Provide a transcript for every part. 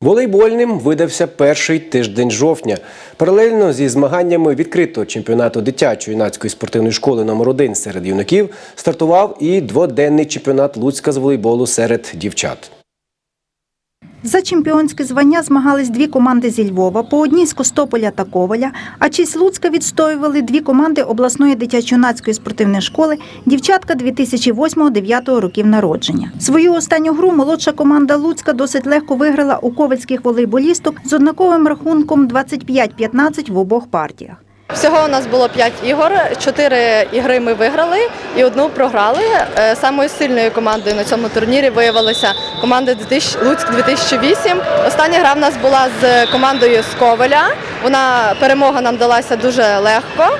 Волейбольним видався перший тиждень жовтня. Паралельно зі змаганнями відкритого чемпіонату дитячої юнацької спортивної школи номер 1 серед юнаків стартував і дводенний чемпіонат Луцька з волейболу серед дівчат. За чемпіонське звання змагались дві команди зі Львова, по одній з Костополя та Коваля, а честь Луцька відстоювали дві команди обласної дитячо-юнацької спортивної школи дівчатка 2008-2009 років народження. Свою останню гру молодша команда Луцька досить легко виграла у ковальських волейболісток з однаковим рахунком 25-15 в обох партіях. Всього у нас було 5 ігор. Чотири ігри ми виграли і одну програли. Е, Самою сильною командою на цьому турнірі виявилася команда Луцьк 2008. Остання гра в нас була з командою з Ковеля. Вона перемога нам далася дуже легко.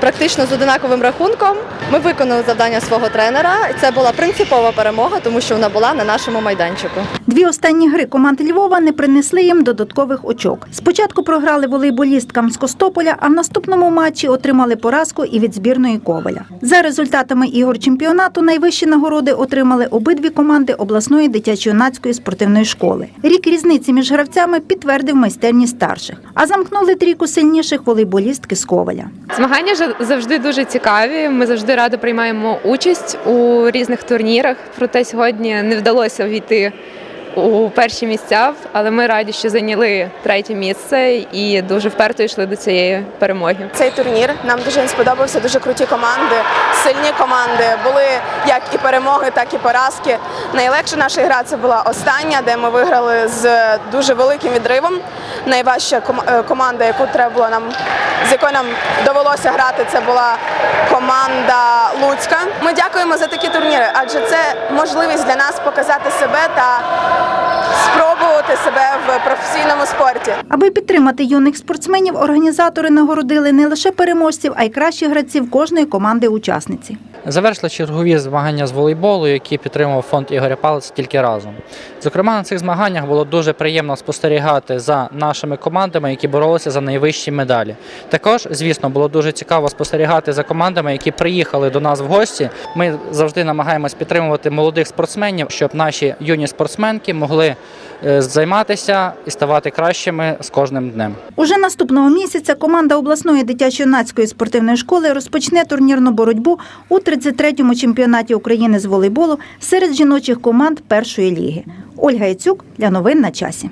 Практично з одинаковим рахунком. Ми виконали завдання свого тренера. Це була принципова перемога, тому що вона була на нашому майданчику. Дві останні гри команд Львова не принесли їм додаткових очок. Спочатку програли волейболісткам з Костополя, а в наступному матчі отримали поразку і від збірної Коваля. За результатами ігор чемпіонату найвищі нагороди отримали обидві команди обласної дитячо-юнацької спортивної школи. Рік різниці між гравцями підтвердив майстерність старших, а замкнули трійку сильніших волейболістки з Коваля. Змагання завжди дуже цікаві. Ми завжди радо приймаємо участь у різних турнірах. Проте сьогодні не вдалося війти у перші місця, але ми раді, що зайняли третє місце і дуже вперто йшли до цієї перемоги. Цей турнір нам дуже сподобався. Дуже круті команди, сильні команди. Були як і перемоги, так і поразки. Найлегша наша гра це була остання, де ми виграли з дуже великим відривом. Найважча е, команда, яку треба було нам, з якою нам довелося грати, це була команда Луцька. Ми дякуємо за такі турніри, адже це можливість для нас показати себе та спробувати професійному. Аби підтримати юних спортсменів, організатори нагородили не лише переможців, а й кращих гравців кожної команди-учасниці. Завершили чергові змагання з волейболу, які підтримував фонд Ігоря Палиця тільки разом. Зокрема, на цих змаганнях було дуже приємно спостерігати за нашими командами, які боролися за найвищі медалі. Також, звісно, було дуже цікаво спостерігати за командами, які приїхали до нас в гості. Ми завжди намагаємось підтримувати молодих спортсменів, щоб наші юні спортсменки могли е, займатися і ставати кращими з кожним днем. Уже наступного місяця команда обласної дитячо-юнацької спортивної школи розпочне турнірну боротьбу у 33-му чемпіонаті України з волейболу серед жіночих команд першої ліги. Ольга Яцюк для новин на часі.